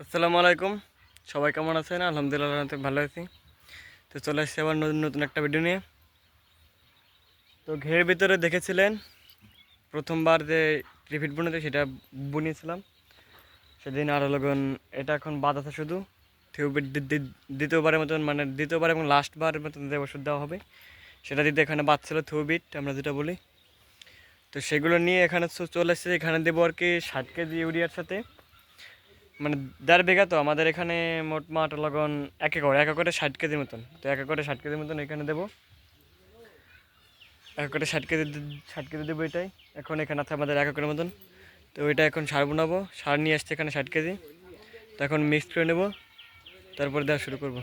আসসালামু আলাইকুম। সবাই কেমন আছেন? আলহামদুলিল্লাহ আমি ভালো আছি। তো চলে এসেছি আবার নতুন নতুন একটা ভিডিও নিয়ে। তো ঘের ভিতরে দেখেছিলেন? প্রথমবার যে রিপিট বুনেছে, সেটা বুনিয়েছিলাম। সেদিন আরও লগন এটা এখন বাদ আছে শুধু। টিউবের দ্বিতীয়বারের মতন মানে দ্বিতীয়বার এবং লাস্টবারের মতন যে ওষুধ দেওয়া হবে, সেটা দিতে এখানে বাদ ছিল থিউবিট আমরা যেটা বলি। তো সেগুলো নিয়ে এখানে চলে এসেছে। এখানে দেবো আর কি ষাট কেজি ইউরিয়ার সাথে। মানে দেড় বিঘা তো, আমাদের এখানে মোট মাঠ লগন এক একর, এক একরে ষাট কেজির মতন। তো এক একরে ষাট কেজির মতন এখানে দেবো। এক একরে ষাট কেজি ষাট কেজি দেবো এটাই। এখন এখানে আছে আমাদের এক একরের মতন। তো ওইটা এখন সার বানাবো, সার নিয়ে আসছে এখানে ষাট কেজি। তো এখন মিক্স করে নেব, তারপর দেওয়া শুরু করব।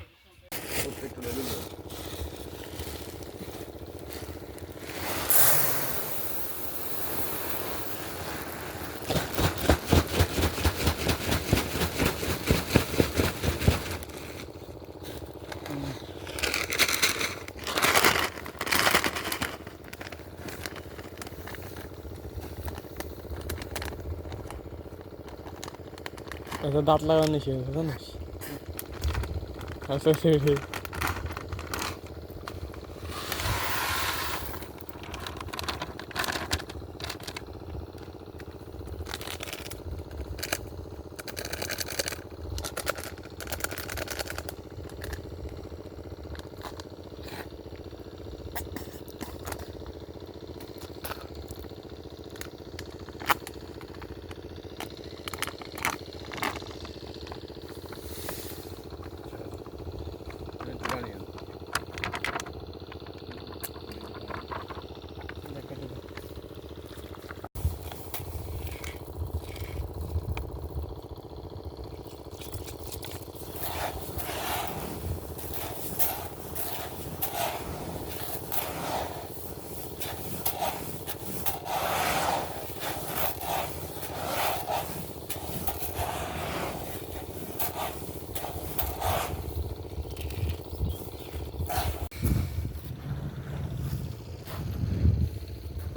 আচ্ছা দাঁত লাগানো শেষ জানিস আচ্ছা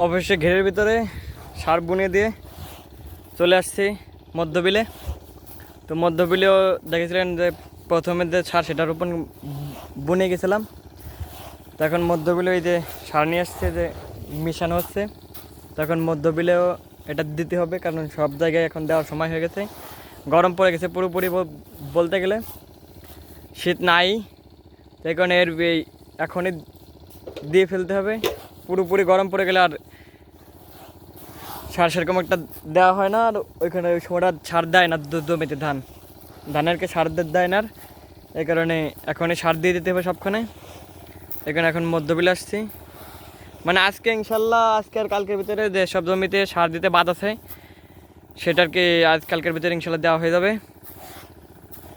অবশ্যই ঘেরের ভিতরে সার বুনিয়ে দিয়ে চলে আসছি মধ্যবিলে। তো মধ্যবিলেও দেখেছিলেন যে প্রথমে যে সার সেটা রোপণ বুনে গেছিলাম। তো এখন মধ্যবিলে ওই যে সার নিয়ে আসছে, যে মিশানো হচ্ছে তখন মধ্যবিলেও এটা দিতে হবে, কারণ সব জায়গায় এখন দেওয়ার সময় হয়ে গেছে। গরম পড়ে গেছে পুরোপুরি বলতে গেলে। শীত নাই তাই কারণে এর এখনই দিয়ে ফেলতে হবে। পুরোপুরি গরম পড়ে গেলে আর সার সেরকম একটা দেওয়া হয় না, আর ওইখানে ওই সময়টা সার দেয় না জমিতে ধান। ধানেরকে সার দেয় না আর, এই কারণে এখনই সার দিয়ে দিতে হবে সবখানে। এখানে এখন মধ্যবিল আসছি। মানে আজকে ইনশাল্লাহ, আজকে আর কালকের ভিতরে যে সব জমিতে সার দিতে বাদ আছে সেটাকে আজ কালকের ভিতরে ইনশাল্লাহ দেওয়া হয়ে যাবে।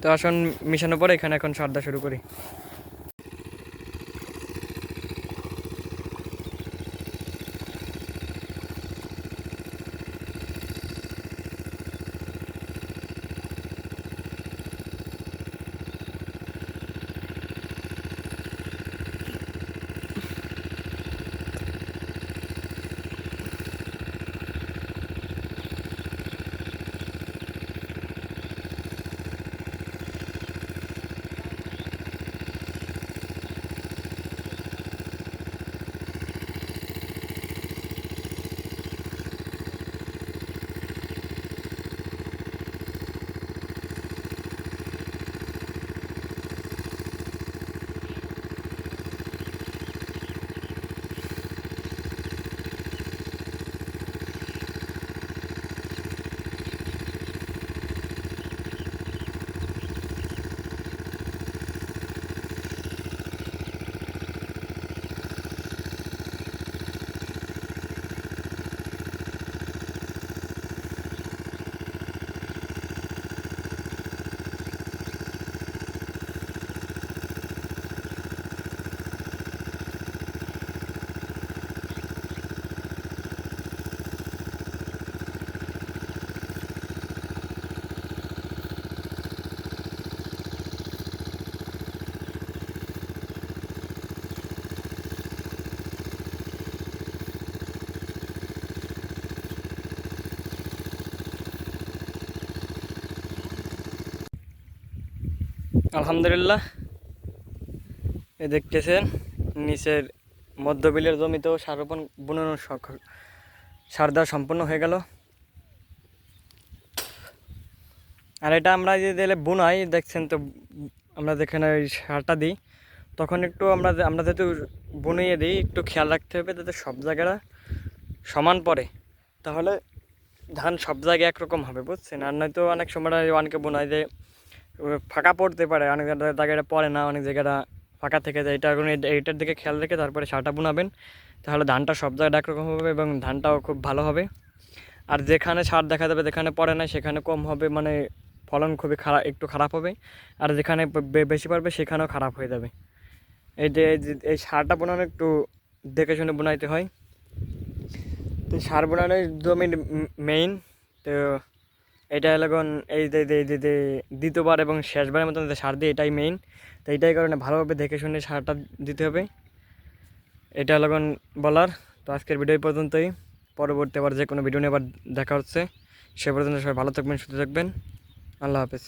তো আসুন, মিশানোর পরে এখানে এখন সার দেওয়া শুরু করি। আলহামদুলিল্লাহ। এ দেখতেছেন, নিচের মধ্যবিলের জমিতেও সার রোপণ বুনানোর শখ- সার দেওয়া সম্পূর্ণ হয়ে গেল। আর এটা আমরা যে দিলে বুনাই, দেখছেন তো, আমরা যেখানে ওই সারটা দিই, তখন একটু আমরা আমরা যেহেতু বুনিয়ে দিই, একটু খেয়াল রাখতে হবে যাতে সব জায়গাটা সমান পড়ে। তাহলে ধান সব জায়গায় একরকম হবে, বুঝছেন? আর নয়তো অনেক সময় অনেকে বোনায় যে ফাঁকা পড়তে পারে, অনেক জায়গা- জায়গাটা পড়ে না, অনেক জায়গাটা ফাঁকা থেকে যায়। এটা এইটার দিকে খেয়াল রেখে তারপরে সারটা বুনাবেন, তাহলে ধানটা সব জায়গায় একরকম হবে এবং ধানটাও খুব ভালো হবে। আর যেখানে সার দেখা যাবে, যেখানে পড়ে না, সেখানে কম হবে মানে ফলন খুবই খারাপ একটু খারাপ হবে। আর যেখানে বেশি পড়বে সেখানেও খারাপ হয়ে যাবে। এই যে, এই যে- এই সারটা বোনানো একটু দেখে শুনে বোনাইতে হয়। তো সার বোনানোর জমির মেইন তো এটা এলাকন এই দ্বিতীয়বার এবং শেষবারের মতন সার দিই এটাই মেইন তো এটাই কারণে ভালোভাবে দেখে শুনে সারটা দিতে হবে। এটা এলাকন বলার। তো আজকের ভিডিও পর্যন্তই। পরবর্তী আবার যে কোনো ভিডিও নিয়ে আবার দেখা হচ্ছে। সে পর্যন্ত সবাই ভালো থাকবেন, সুস্থ থাকবেন। আল্লাহ হাফেজ।